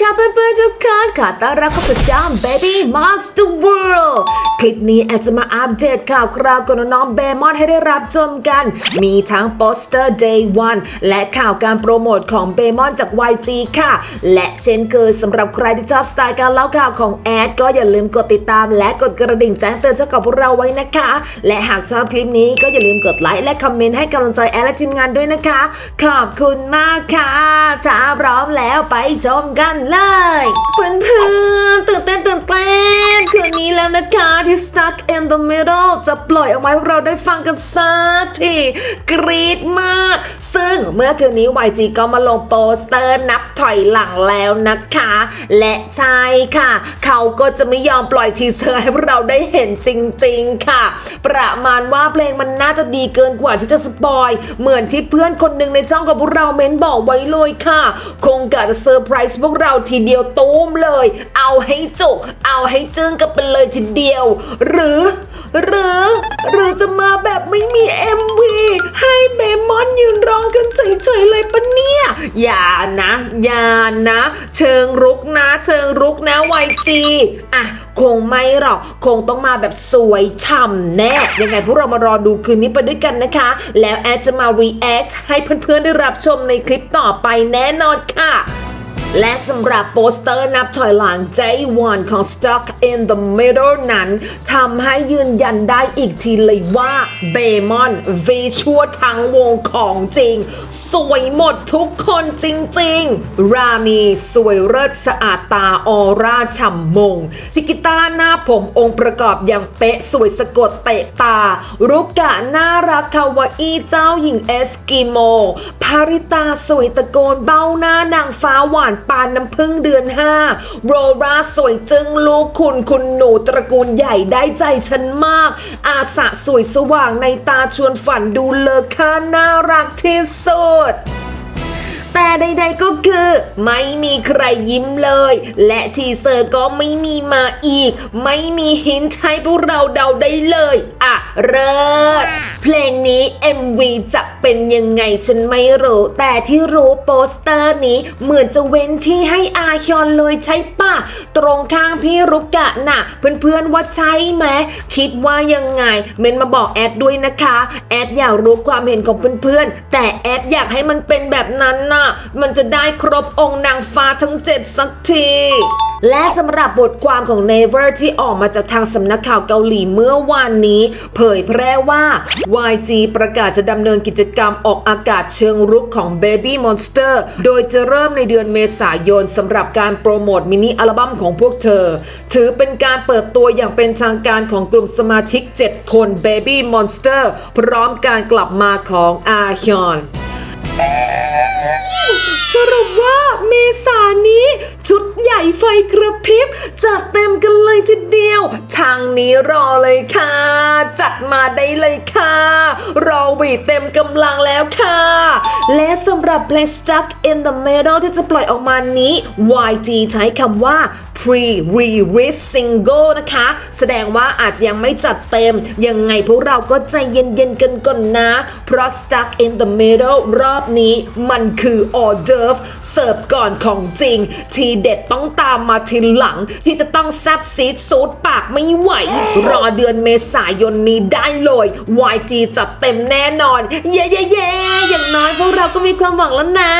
เพื่อนๆทุกคนขอต้อนรับเข้าสู่ช่อง Baby Monster World คลิปนี้แอดจะมาอัปเดตข่าวคราวกับน้องเบมอนให้ได้รับชมกัน มีทั้งโปสเตอร์ Day 1 และข่าวการโปรโมทของเบมอนจาก YG ค่ะ และเช่นเคยสำหรับใครที่ชอบสไตล์การเล่าข่าวของแอดก็อย่าลืมกดติดตาม และกดกระดิ่งแจ้งเตือนเจ้ากับพวกเราไว้นะคะ และหากชอบคลิปนี้ก็อย่าลืมกดไลค์และคอมเมนต์ให้กำลังใจแอดและทีมงานด้วยนะคะ ขอบคุณมากค่ะถ้าพร้อมแล้วไปชมกันเลย เพื่อนๆตื่นเต้นตื่นเต้นคืนนี้แล้วนะคะที่ Stuck in the Middle จะปล่อยออกมาให้เราได้ฟังกันสักทีกรี๊ดมาก ซึ่งเมื่อคืนนี้ YG ก็มาลงโปสเตอร์นับถอยหลังแล้วนะคะ และใช่ค่ะ เขาก็จะไม่ยอมปล่อยทีเซอร์ให้เราได้เห็นจริง ๆ ค่ะ ประมาณว่าเพลงมันน่าจะดีเกินกว่าที่จะสปอย เหมือนที่เพื่อนคนหนึ่งในช่องกับพวกเราเม้นบอกไว้เลยค่ะ คงกะจะเซอร์ไพรส์พวกเราทีเดียวตูมเลย เอาให้จุก เอาให้จึ้งกันไปเลยทีเดียว หรือ หรือ หรือจะมาแบบไม่มี MV ให้เบมอนยืนร้องกันเฉยๆเลยปะเนี่ย อย่านะ อย่านะ เชิงรุกนะ เชิงรุกนะไวจีอะ คงไม่หรอก คงต้องมาแบบสวยฉ่ำแน่ ยังไงพวกเรามารอดูคืนนี้ไปด้วยกันนะคะ แล้วแอดจะมา react ให้เพื่อนๆได้รับชมในคลิปต่อไปแน่นอนค่ะ และสำหรับโปสเตอร์นับถอยหลัง Day One ของ Stuck in the Middle นั้นทำให้ยืนยันได้อีกทีเลยว่าเบมอนวีชัวทั้งวงของจริง สวยหมดทุกคนจริง ๆ รามีสวยเลิศสะอาดตาออร่าฉ่ำมง ซิกิต้าหน้าผมองค์ประกอบอย่างเป๊ะสวยสะกดเตะตา รุกกะน่ารักคาวาอีเจ้าหญิงเอสกิโม ภาริตาสวยตะโกนเบ้าหน้านางฟ้าหวานปานน้ำพึ่งเดือนห้าโรราสวยจึงลูกคุณคุณหนูตระกูลใหญ่ได้ใจฉันมาก อาสะสวยสว่างในตาชวนฝันดูเลอค่าน่ารักที่สุด แต่ใดๆก็คือ ไม่มีใครยิ้มเลย และทีเซอร์ก็ไม่มีมาอีก ไม่มีหินให้พวกเราเดาได้เลย อะ เริศเพลงนี้ MV จะเป็นยังไงฉันไม่รู้ แต่ที่รู้โปสเตอร์นี้ เหมือนจะเว้นที่ให้อาฮยอนเลยใช่ปะตรงข้างพี่รุกกะน่ะ เพื่อนๆว่าใช่ไหมคิดว่ายังไง เมนมาบอกแอดด้วยนะคะ แอดอยากรู้ความเห็นของเพื่อนๆแต่แอดอยากให้มันเป็นแบบนั้นน่ะมันจะได้ครบองค์นางฟ้าทั้งเจ็ดสักทีและสำหรับบทความของ Never ที่ออกมาจากทางสำนักข่าวเกาหลีเมื่อวานนี้ เผยแพร่ว่า YG ประกาศจะดำเนินกิจกรรมออกอากาศเชิงรุกของ Baby Monster โดยจะเริ่มในเดือนเมษายนสำหรับการโปรโมทมินิอัลบั้มของพวกเธอ ถือเป็นการเปิดตัวอย่างเป็นทางการของกลุ่มสมาชิก 7 คน Baby Monster พร้อมการกลับมาของอาฮยอน สรุปว่าเมษานี้ ชุดใหญ่ไฟกระพริบจัดเต็ม วทางนี้รอเลยค่ะ จัดมาได้เลยค่ะ รอวีเต็มกำลังแล้วค่ะ และสำหรับเพลง Stuck in the Middle ที่จะปล่อยออกมานี้ YG ใช้คำว่า pre-release single นะคะ แสดงว่าอาจจะยังไม่จัดเต็ม ยังไงพวกเราก็ใจเย็นๆกันก่อนนะ เพราะ Stuck in the Middle รอบนี้มันคือออเดิร์ฟ เสิร์ฟก่อนของจริง ทีเด็ดต้องตามมาทีหลัง ที่จะต้องแซบซีดซูดปากไม่ไหว รอเดือนเมษายนนี้ได้เลย YG จัดเต็มแน่นอน เย้เย้เย้อย่างน้อยพวกเราก็มีความหวังแล้วนะ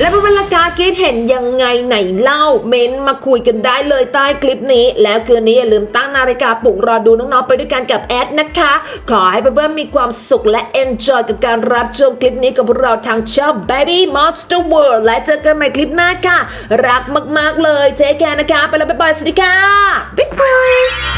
และเป็นรรยกาศคิดเห็นยังไงไหนเล่าเม้นมาคุยกันได้เลยใต้คลิปนี้ แล้วคืนนี้อย่าลืมตั้งนาฬิกาปลุกรอดูน้องๆไปด้วยกันกับแอดนะคะ ขอให้เพื่อนๆมีความสุขและ enjoy กับการรับชมคลิปนี้กับพวกเราทางช่อง Baby Monster World และเจอกันใหม่คลิปหน้าค่ะ รักมากๆเลยเจ๊แกนะคะ ไปแล้วบ๊ายบายสวัสดีค่ะ บ๊ายบาย